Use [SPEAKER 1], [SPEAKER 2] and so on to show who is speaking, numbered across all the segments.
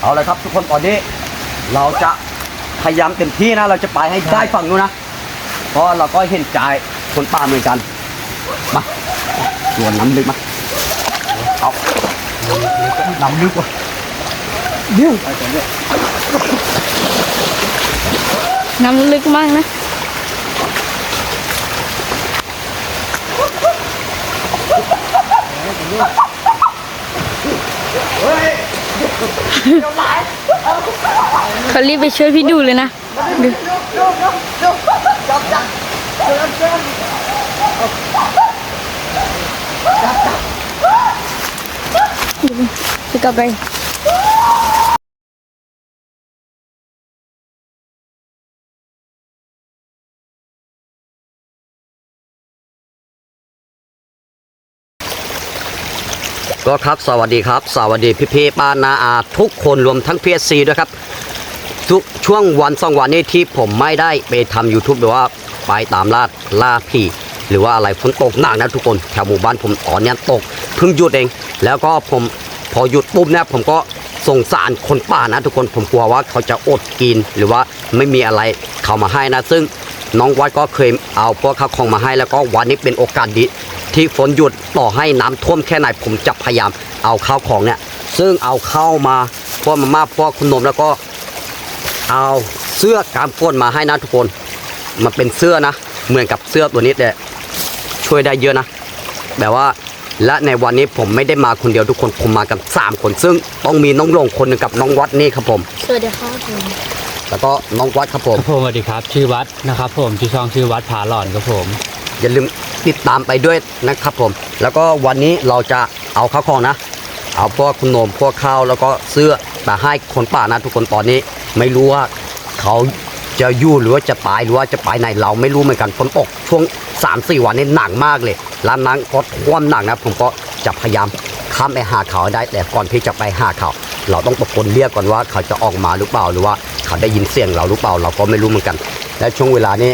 [SPEAKER 1] เอาเลยครับทุกคนตอนนี้ เราจะพยายามเต็มที่นะ เราจะไปให้ได้ฝั่งนู้นนะเพราะเราก็เห็นใจคนป่าเหมือนกันมาส่วนน้ำลึกมาเอาน้ำลึกว่ะเดี๋ยวไปก่อนเนี่ย
[SPEAKER 2] น้ำลึกมากนะ เขารีบไปช่วยพี่ดูเลยนะดูพี่กลับไป
[SPEAKER 1] ก็ครับสวัสดีครับ สวัสดีพี่พี่ป้านาอาทุกคนรวมทั้งพีเอซีด้วยครับทุกช่วงวันสองวันนี้ที่ผมไม่ได้ไปทำ YouTube หรือว่าไปตามล่าล่าผีหรือว่าอะไรฝนตกหนักนะทุกคนแถวหมู่บ้านผมตอนเนี้ยตกเพิ่งหยุดเอง แล้วก็ผมพอหยุดปุ๊บเนี่ยผมก็สงสารคนป่านะ ทุกคนผมกลัวว่าเขาจะอดกินหรือว่าไม่มีอะไรเข้ามาให้นะ ซึ่งน้องวัดก็เคยเอาพวกข้าวของมาให้แล้วก็วันนี้เป็นโอกาสดี ที่ฝนหยุดต่อให้น้ำท่วมแค่ไหนผมจะพยายามเอาข้าวของเนี่ย ซึ่งเอาเข้ามาพวกมาม่าพวกขนมแล้วก็เอาเสื้อกามก้นมาให้นะทุกคน มันเป็นเสื้อนะ เหมือนกับเสื้อตัวนี้แต่ช่วยได้เยอะนะ แบบว่าและในวันนี้ผมไม่ได้มาคนเดียวทุกคนผมมากันสามคน ซึ่งต้องมีน้องลงคนหนึ่งกับน้องวัดนี่ครับผม
[SPEAKER 2] สวัสดีครับผม
[SPEAKER 1] แล้วก็น้องวัดครับผม
[SPEAKER 3] ครับผมสวัสดีครับ ชื่อวัดนะครับผมชื่อช่องชื่อวัดผาหลอนครับผม
[SPEAKER 1] อย่าลืม ติดตามไปด้วยนะครับผม แล้วก็วันนี้เราจะเอาข้าวของนะ เอาพวกขนมพวกข้าวแล้วก็เสื้อมาให้คนป่านะทุกคนตอนนี้ ไม่รู้ว่าเขาจะอยู่หรือว่าจะตายหรือว่าจะไปไหนเราไม่รู้เหมือนกันฝนตกช่วง3าสี่วันนี้หนักมากเลยร้านนั้นก็ท่วมหนักนะ ผมก็จะพยายามข้ามไปหาเขาได้แต่ก่อนที่จะไปหาเขาเราต้องตะโกนเรียกก่อนว่าเขาจะออกมาหรือเปล่าหรือว่าเขาได้ยินเสียงเราหรือเปล่า เราก็ไม่รู้เหมือนกัน และช่วงเวลานี้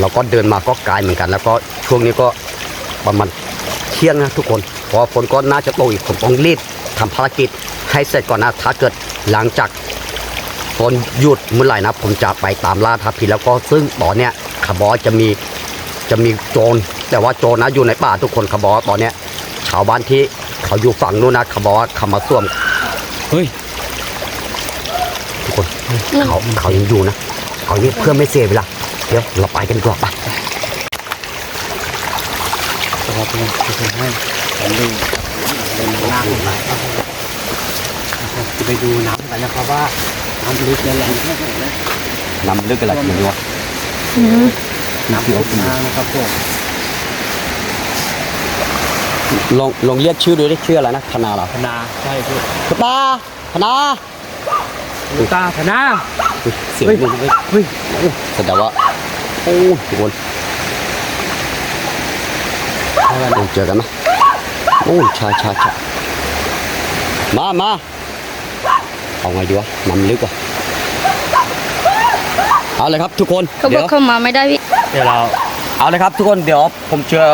[SPEAKER 1] เราก็เดินมาก็ไกลเหมือนกัน แล้วก็ ช่วงนี้ก็ประมาณเที่ยงนะทุกคนเพราะว่าฝนก็น่าจะตกอีกผมต้องรีบทำภารกิจให้เสร็จก่อนนะถ้าเกิดหลังจากฝนหยุดเมื่อไหร่นะ ผมจะไปตามล่าทัพพีแล้วก็ซึ่งตอนเนี้ยขบอจะมีจะมีโจรแต่ว่าโจรนะอยู่ในป่าทุกคนขบอตอนเนี้ยชาวบ้านที่เขาอยู่ฝั่งนู้นนะขบอเขามาส่วม
[SPEAKER 3] เฮ้ย
[SPEAKER 1] ทุกคนเขาเขายังอยู่นะเอานี้เพื่อไม่เสียเวลาเดี๋ยวเราไปกันดีกว่าไป
[SPEAKER 3] ครับผมจะให้ผมดูเป็นหน้าผมจะไปดูน้ำกันนะครับว่าน้ำลึกแรงแค่ไหนนะ
[SPEAKER 1] น้ำลึกอะไรไม่รู้ว่า
[SPEAKER 2] อืม
[SPEAKER 3] น้ำลึกมากนะครับผม
[SPEAKER 1] ลองลองเรียกชื่อดูไดิชื่ออะไรนะธนาเหรอ
[SPEAKER 3] พนาใช่พี่
[SPEAKER 1] ตาธนา
[SPEAKER 3] ตาพนา
[SPEAKER 1] เสียงมัน
[SPEAKER 3] เฮ้ย
[SPEAKER 1] แสดงว่าโอ้ทุกคน เจอกันไหมโอ้ชาชาชามามาเอาไงดีวะนำลึกว่ะเอาเลยครับทุกคน
[SPEAKER 2] เขาบ
[SPEAKER 1] เดี๋
[SPEAKER 2] อก
[SPEAKER 1] ยว
[SPEAKER 2] เข้ามาไม่ได้พี่
[SPEAKER 3] เดี๋ยวเรา
[SPEAKER 1] เอาเลยครับทุกคนเดี๋ยวผมเจอ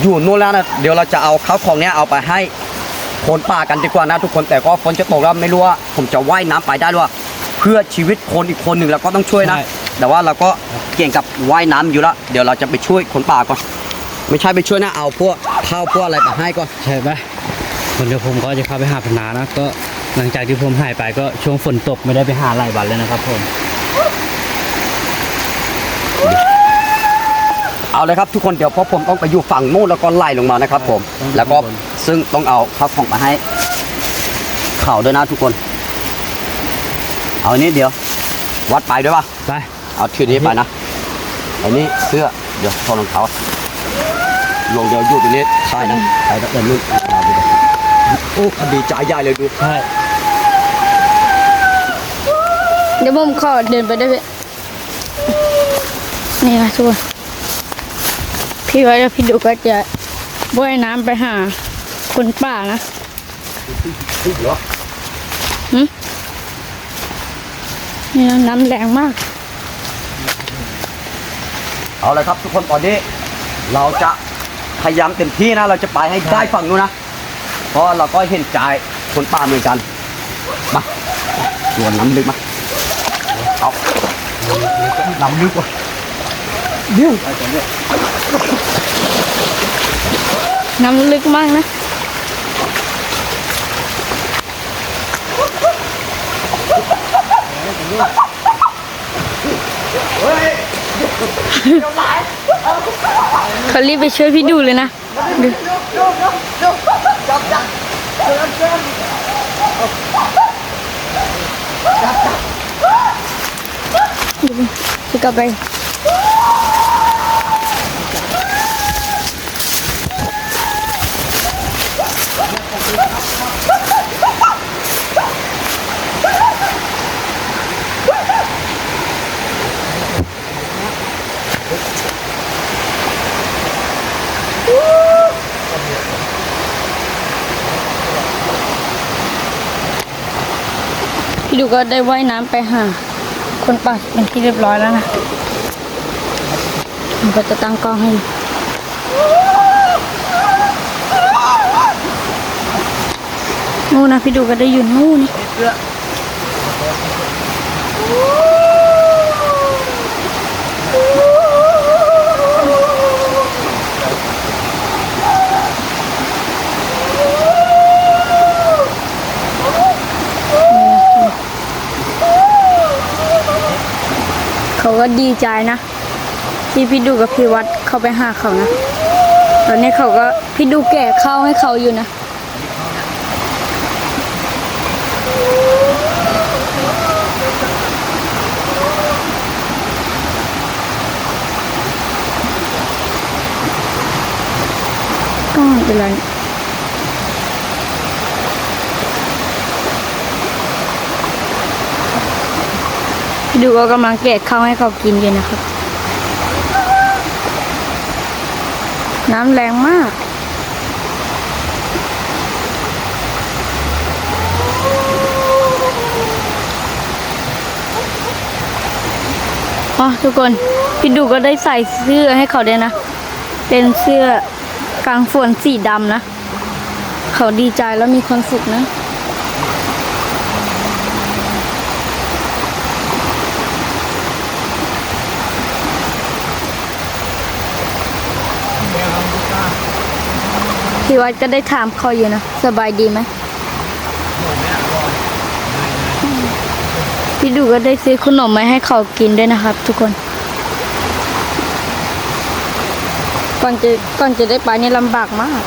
[SPEAKER 1] อยู่นู่นแล้วนะเดี๋ยวเราจะเอาข้าวของเนี้ยเอาไปให้คนป่ากันดีกว่านะทุกคนแต่ก็ฝนจะตกแล้วไม่รู้ว่าผมจะว่ายน้ำไปได้หรือเปล่าเพื่อชีวิตคนอีกคนหนึ่งเราก็ต้องช่วยนะแต่ว่าเราก็เก่งกับว่ายน้ำอยู่แล้วเดี๋ยวเราจะไปช่วยคนป่าก่อน ไม่ใช่ไปช่วยนะเอาพวกข้าวพวกอะไรไปให้ก่อน
[SPEAKER 3] ใช่ไหมวันเดี๋ยวผมก็จะเข้าไปหาพนานะก็หลังจากที่ผมหายไปก็ช่วงฝนตกไม่ได้ไปหาหลายวันเลยนะครับผม
[SPEAKER 1] เอาเลยครับทุกคนเดี๋ยวเพราะผมต้องไปอยู่ฝั่งโน้นแล้วก็ไล่ลงมานะครับ ผม แล้วก็ซึ่งต้องเอาข้าวของมาให้เขาด้วยนะทุกคน เอาอันนี้เดี๋ยว วัดไปด้วยป่ะ
[SPEAKER 3] ไป
[SPEAKER 1] เอาชื่อนี้ไปนะอันนี้เสื้อเดี๋ยวถอดรองเท้า ลงเดี๋ยวอยู่ตรงนี้ใช่นะใช่แล้วเดินนู่นเอาดูดิโอ้คดีใจใหญ่เลยดู
[SPEAKER 3] ใช่
[SPEAKER 2] เดี๋ยวผมขอเดินไปด้วยพี่นี่นะทุกคนพี่ไว้แล้วพี่ดูก็จะว่ายน้ำไปหาคนป่านะ
[SPEAKER 1] เหรอ
[SPEAKER 2] นี่นะน้ำแรงมาก
[SPEAKER 1] เอาเลยครับทุกคนตอนนี้ เราจะ พยายามเต็มที่นะ เราจะไปให้ได้ฝั่งนู้นนะ เพราะเราก็เห็นใจคนป่าเหมือนกัน มาส่วนน้ำลึกมา เอาน้ำลึกว่ะเดี๋ยว
[SPEAKER 2] น้ำลึกมากนะเขารีบไปช่วยพี่ดูเลยนะดูจะกลับไป พี่ดูก็ได้ว่ายน้ำไปหาคนปัดเป็นที่เรียบร้อยแล้วนะผมก็จะตั้งกล้องให้นู่นนะพี่ดูก็ได้อยู่นู่นนี่ เขาก็ดีใจนะ ที่พี่ดูกับพี่วัดเข้าไปหาเขานะตอนนี้เขาก็พี่ดูแก่ข้าวให้เขาอยู่นะก็เป็นไร ดูก็กำลังแกะข้าวให้เขากินอยู่นะครับ น้ำแรงมากอ๋อทุกคนพี่ดูก็ได้ใส่เสื้อให้เขาด้วยนะ เป็นเสื้อกลางฝนสีดำนะ เขาดีใจแล้วมีความสุขนะ พี่วัดก็ได้ถามเขาอยู่นะ สบายดีไหมพี่ดูก็ได้ซื้อขนมมาให้เขากินด้วยนะครับ ทุกคน ก่อนจะก่อนจะได้ไปนี่ลำบากมาก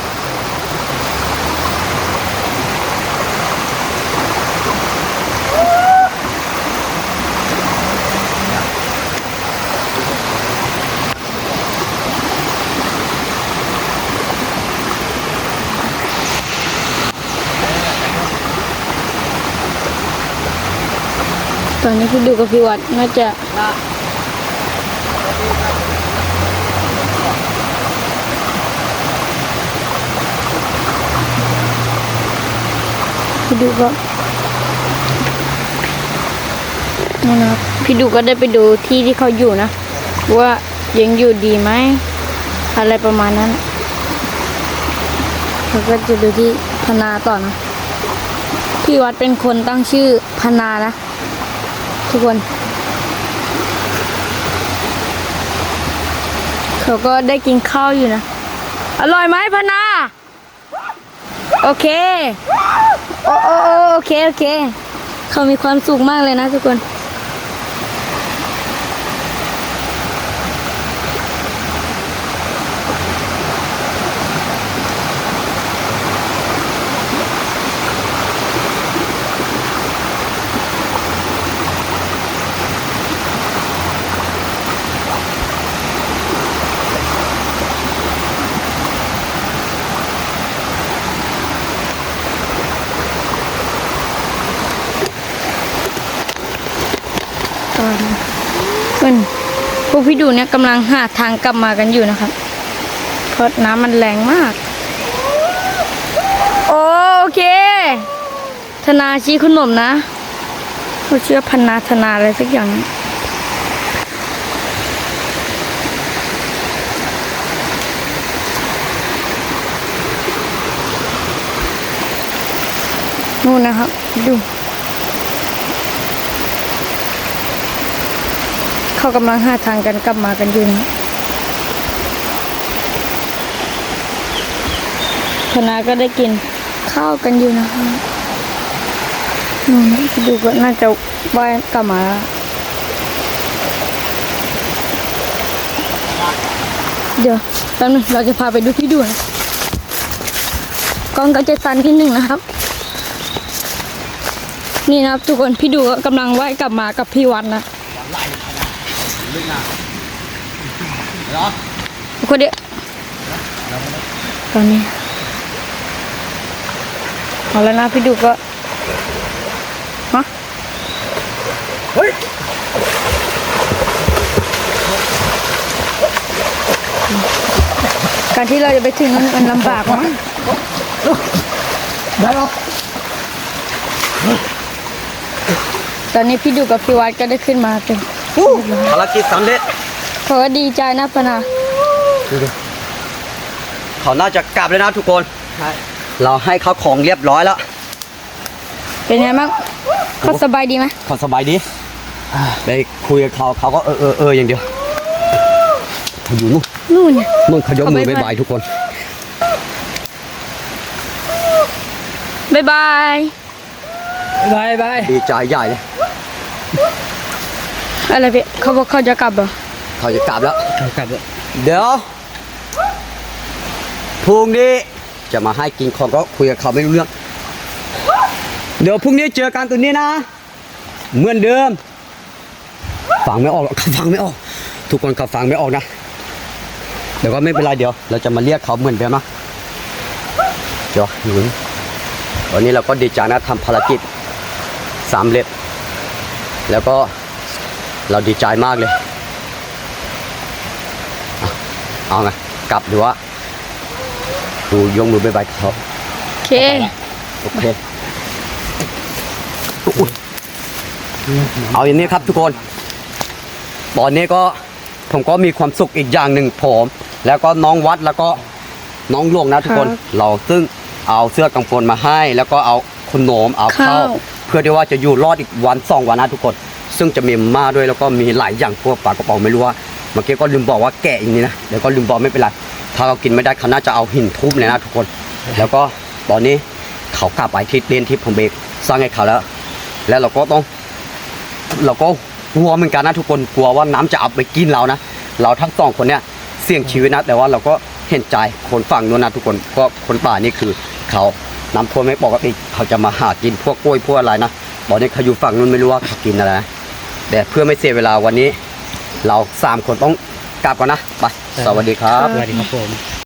[SPEAKER 2] ตอนนี้พี่ดูกับพี่วัดน่าจะพี่ดูก็นี่นะพี่ดูก็ได้ไปดูที่ที่เขาอยู่นะ ว่ายังอยู่ดีไหม อะไรประมาณนั้นแล้วก็จะดูที่พนาต่อนะ พี่วัดเป็นคนตั้งชื่อพนานะ ทุกคน เขาก็ได้กินข้าวอยู่นะ อร่อยไหมพนา โอเค โอโอโอเค โอเค เขามีความสุขมากเลยนะทุกคน วกพี่ดูเนี่ยกำลังหาทางกลับมากันอยู่นะครับเพราะน้ำมันแรงมาก โอเค ธนาชี้ขนมนะเขาเชื่อพันนาธนาอะไรสักอย่างนู่นนะครับดู เขากำลังหาทางกันกลับมากันอยู่นะคณะก็ได้กินข้าวกันอยู่นะคะดูก็น่าจะว่ายกลับมาเดี๋ยวแป๊บนึงเราจะพาไปดูพี่ดูนะกล้องก็จะสันที่หนึ่งนะครับ นี่นะครับทุกคนพี่ดูก็กำลังว่ายกลับมากับพี่วัดนะ คนเดียวตอนนี้เอาแล้วนะพี่ดูก็ฮะ
[SPEAKER 1] เฮ้ย
[SPEAKER 2] การที่เราจะไปถึงนั้นมันลำบากมาก
[SPEAKER 1] ได้หรอ
[SPEAKER 2] ตอนนี้พี่ดูกับพี่วัดก็ได้ขึ้นมาเป็น
[SPEAKER 1] ภารกิจสำเร็จ
[SPEAKER 2] เขาก็ดีใจนะปะนะ
[SPEAKER 1] เขาน่าจะกลับเลยนะทุกคนเราให้เขาของเรียบร้อยแล้ว
[SPEAKER 2] เป็นไงบ้างเขาสบายดีไหม
[SPEAKER 1] เขาสบายดีไปคุยกับเขาเขาก็เออเออเอออย่างเดียวเขาอยู่นู่น
[SPEAKER 2] นู่นเนี่ย
[SPEAKER 1] นู่นเขายกมือ
[SPEAKER 2] เขาบ๊ายบาย
[SPEAKER 1] บายๆทุกคน
[SPEAKER 2] บายบาย
[SPEAKER 3] บายบาย
[SPEAKER 1] ดีใจใหญ่เลย
[SPEAKER 2] อะไรพี่เขาบอกเขาจะกลับเหรอ
[SPEAKER 1] เขาจะกลับแล้ว
[SPEAKER 3] กลับแล้ว
[SPEAKER 1] เดี๋ยวพรุ่งนี้จะมาให้กินของก็คุยกับเขาไม่รู้เรื่อง เดี๋ยวพรุ่งนี้เจอกันตัวนี้นะ เหมือนเดิม ฟังไม่ออกหรอกเขาฟังไม่ออก ทุกคนเขาฟังไม่ออกนะ เดี๋ยวก็ไม่เป็นไรเดี๋ยว เราจะมาเรียกเขาเหมือนเดิมนะเดี๋ยวหนึ่งวันนี้เราก็ดีใจนะทำภารกิจสำเร็จแล้วก็ เราดีใจมากเลย เอาไงกลับหรือว่าดูยกมือบายบายเขา
[SPEAKER 2] โอเค
[SPEAKER 1] โอเคอุ๊ยเอาอย่างนี้ครับทุกคน ตอนนี้ก็ผมก็มีความสุขอีกอย่างหนึ่งผม แล้วก็น้องวัดแล้วก็น้องหลวงนะทุกคน
[SPEAKER 2] ครับ
[SPEAKER 1] เราซึ่งเอาเสื้อกังฟนมาให้ แล้วก็เอาขนมเอาข้าว
[SPEAKER 2] ข้าว
[SPEAKER 1] เพื่อที่ว่าจะอยู่รอดอีกวันสองวันนะทุกคน ซึ่งจะมีมาด้วยแล้วก็มีหลายอย่างพวกปลากระป๋องไม่รู้ว่าเมื่อกี้ก็ลืมบอกว่าแกะอย่างนี้นะเดี๋ยวก็ลืมบอกไม่เป็นไรถ้าเรากินไม่ได้เขาน่าจะเอาหินทุบเลยนะทุกคน แล้วก็ตอนนี้เขากลับไปที่เรียนที่ผมเบกสร้างให้เขาแล้ว แล้วเราก็ต้อง เราก็กลัวเหมือนกันนะทุกคนกลัวว่าน้ำจะเอาไปกินเรานะเราทั้งสองคนเนี่ยเสี่ยงชีวิตนะแต่ว่าเราก็เห็นใจคนฝั่งนู้นนะทุกคนเพราะคนป่านี่คือ เขาน้ำท่วมไม่ปกติเขาจะมาหากินพวกกล้วยพวกอะไรนะตอนนี้เขาอยู่ฝั่งนู้นไม่รู้ว่าเขากินอะไรนะ แต่เพื่อไม่เสียเวลาวันนี้ เราสามคนต้องกลับก่อนนะไปสวัสดีครับ
[SPEAKER 3] สวัสดีครับผม